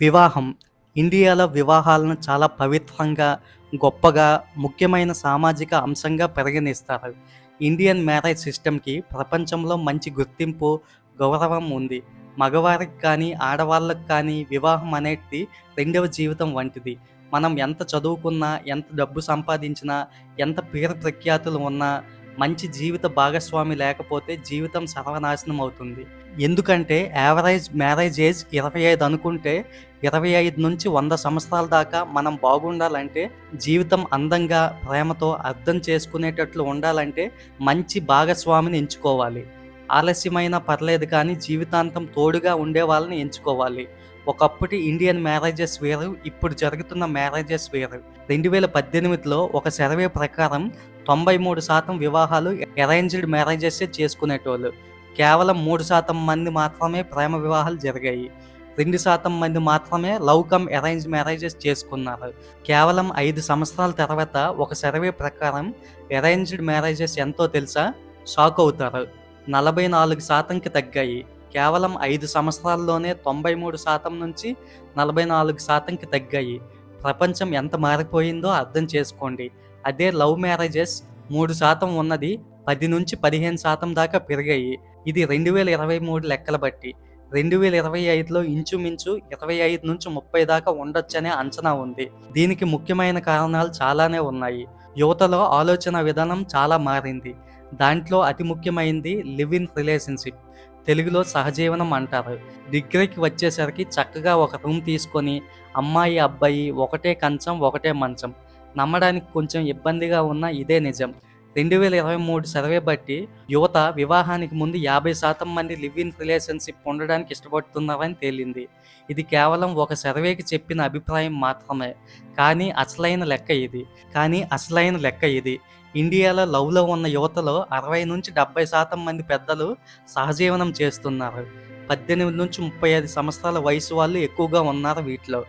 వివాహం. ఇండియాలో వివాహాలను చాలా పవిత్రంగా గొప్పగా ముఖ్యమైన సామాజిక అంశంగా పరిగణిస్తారు. ఇండియన్ మ్యారేజ్ సిస్టమ్కి ప్రపంచంలో మంచి గుర్తింపు గౌరవం ఉంది. మగవారికి కానీ ఆడవాళ్ళకి కానీ వివాహం అనేది రెండవ జీవితం వంటిది. మనం ఎంత చదువుకున్నా ఎంత డబ్బు సంపాదించినా ఎంత పేరు ప్రఖ్యాతులు ఉన్నా మంచి జీవిత భాగస్వామి లేకపోతే జీవితం సర్వనాశనం అవుతుంది. ఎందుకంటే యావరేజ్ మ్యారేజ్ ఏజ్ ఇరవై ఐదు అనుకుంటే ఇరవై ఐదు నుంచి వంద సంవత్సరాల దాకా మనం బాగుండాలంటే జీవితం అందంగా ప్రేమతో అర్థం చేసుకునేటట్లు ఉండాలంటే మంచి భాగస్వామిని ఎంచుకోవాలి. ఆలస్యమైనా పర్లేదు కానీ జీవితాంతం తోడుగా ఉండే వాళ్ళని ఎంచుకోవాలి. ఒకప్పటి ఇండియన్ మ్యారేజెస్ వేరు ఇప్పుడు జరుగుతున్న మ్యారేజెస్ వేరు. రెండు వేల పద్దెనిమిదిలో ఒక సర్వే ప్రకారం తొంభై మూడు శాతం వివాహాలు అరేంజ్డ్ మ్యారేజెస్ చేసుకునేటోళ్ళు. కేవలం మూడు శాతం మంది మాత్రమే ప్రేమ వివాహాలు జరిగాయి. రెండు శాతం మంది మాత్రమే లవ్ కమ్ అరేంజ్ మ్యారేజెస్ చేసుకున్నారు. కేవలం ఐదు సంవత్సరాల తర్వాత ఒక సర్వే ప్రకారం అరేంజ్డ్ మ్యారేజెస్ ఎంతో తెలుసా? షాక్ అవుతారు. నలభై నాలుగు శాతంకి తగ్గాయి. కేవలం ఐదు సంవత్సరాల్లోనే తొంభై మూడు శాతం నుంచి నలభై నాలుగు శాతంకి తగ్గాయి. ప్రపంచం ఎంత మారిపోయిందో అర్థం చేసుకోండి. అదే లవ్ మ్యారేజెస్ మూడు శాతం ఉన్నది పది నుంచి పదిహేను శాతం దాకా పెరిగాయి. ఇది రెండు వేల ఇరవై మూడు లెక్కల బట్టి. రెండు వేల ఇరవై ఐదులో ఇంచుమించు ఇరవై ఐదు నుంచి ముప్పై దాకా ఉండొచ్చనే అంచనా ఉంది. దీనికి ముఖ్యమైన కారణాలు చాలానే ఉన్నాయి. యువతలో ఆలోచన విధానం చాలా మారింది. దాంట్లో అతి ముఖ్యమైనది లివ్ ఇన్ రిలేషన్షిప్. తెలుగులో సహజీవనం అంటారు. డిగ్రీకి వచ్చేసరికి చక్కగా ఒక రూమ్ తీసుకొని అమ్మాయి అబ్బాయి ఒకటే కంచం ఒకటే మంచం. నమ్మడానికి కొంచెం ఇబ్బందిగా ఉన్న ఇదే నిజం. రెండు వేల ఇరవై మూడు సర్వే బట్టి యువత వివాహానికి ముందు యాభై శాతం మంది లివ్ ఇన్ రిలేషన్షిప్ ఉండడానికి ఇష్టపడుతున్నారని తేలింది. ఇది కేవలం ఒక సర్వేకి చెప్పిన అభిప్రాయం మాత్రమే. కానీ అసలైన లెక్క ఇది. కానీ అసలైన లెక్క ఇది. ఇండియాలో లవ్లో ఉన్న యువతలో అరవై నుంచి డెబ్బై శాతం మంది పెద్దలు సహజీవనం చేస్తున్నారు. పద్దెనిమిది నుంచి ముప్పై ఐదు సంవత్సరాల వయసు వాళ్ళు ఎక్కువగా ఉన్నారు వీటిలో.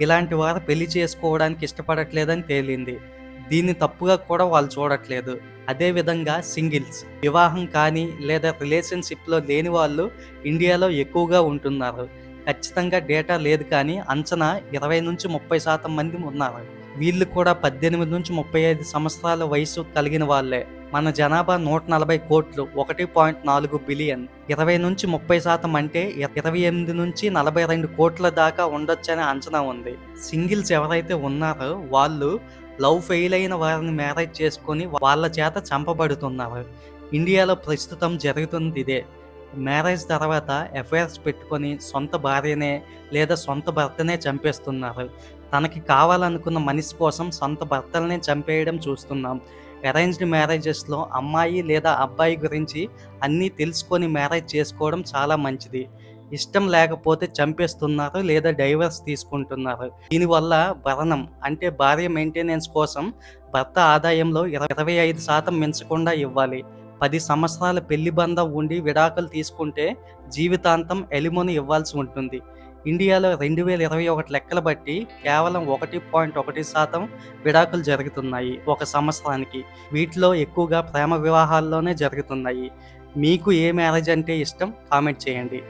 ఇలాంటి వారు పెళ్ళి చేసుకోవడానికి ఇష్టపడట్లేదని తేలింది. దీన్ని తప్పుగా కూడా వాళ్ళు చూడట్లేదు. అదేవిధంగా సింగిల్స్. వివాహం కానీ లేదా రిలేషన్షిప్లో లేని వాళ్ళు ఇండియాలో ఎక్కువగా ఉంటున్నారు. ఖచ్చితంగా డేటా లేదు కానీ అంచనా ఇరవై నుంచి ముప్పై శాతం మంది ఉన్నారు. వీళ్ళు కూడా పద్దెనిమిది నుంచి ముప్పై ఐదు సంవత్సరాల వయసు కలిగిన వాళ్ళే. మన జనాభా నూట నలభై కోట్లు ఒకటి పాయింట్ నాలుగు బిలియన్. ఇరవై నుంచి ముప్పై శాతం అంటే ఇరవై ఎనిమిది నుంచి నలభై రెండు కోట్ల దాకా ఉండొచ్చనే అంచనా ఉంది. సింగిల్స్ ఎవరైతే ఉన్నారో వాళ్ళు లవ్ ఫెయిల్ అయిన వారిని మ్యారేజ్ చేసుకొని వాళ్ళ చేత చంపబడుతున్నారు. ఇండియాలో ప్రస్తుతం జరుగుతుంది ఇదే. మ్యారేజ్ తర్వాత ఎఫ్ఐఆర్స్ పెట్టుకొని సొంత భార్యనే లేదా సొంత భర్తనే చంపేస్తున్నారు. తనకి కావాలనుకున్న మనిషి కోసం సొంత భర్తలనే చంపేయడం చూస్తున్నాం. అరేంజ్డ్ మ్యారేజెస్లో అమ్మాయి లేదా అబ్బాయి గురించి అన్నీ తెలుసుకొని మ్యారేజ్ చేసుకోవడం చాలా మంచిది. ఇష్టం లేకపోతే చంపేస్తున్నారు లేదా డైవర్స్ తీసుకుంటున్నారు. దీనివల్ల భరణం అంటే భార్య మెయింటెనెన్స్ కోసం భర్త ఆదాయంలో ఇరవై ఐదు శాతం మించకుండా ఇవ్వాలి. పది సంవత్సరాల పెళ్ళి బంధం ఉండి విడాకులు తీసుకుంటే జీవితాంతం ఎలిమోని ఇవ్వాల్సి ఉంటుంది. ఇండియాలో రెండు వేల ఇరవై ఒకటి లెక్కల బట్టి కేవలం ఒకటి పాయింట్ ఒకటి శాతం విడాకులు జరుగుతున్నాయి ఒక సంవత్సరానికి. వీటిలో ఎక్కువగా ప్రేమ వివాహాల్లోనే జరుగుతున్నాయి. మీకు ఏ మ్యారేజ్ అంటే ఇష్టం? కామెంట్ చేయండి.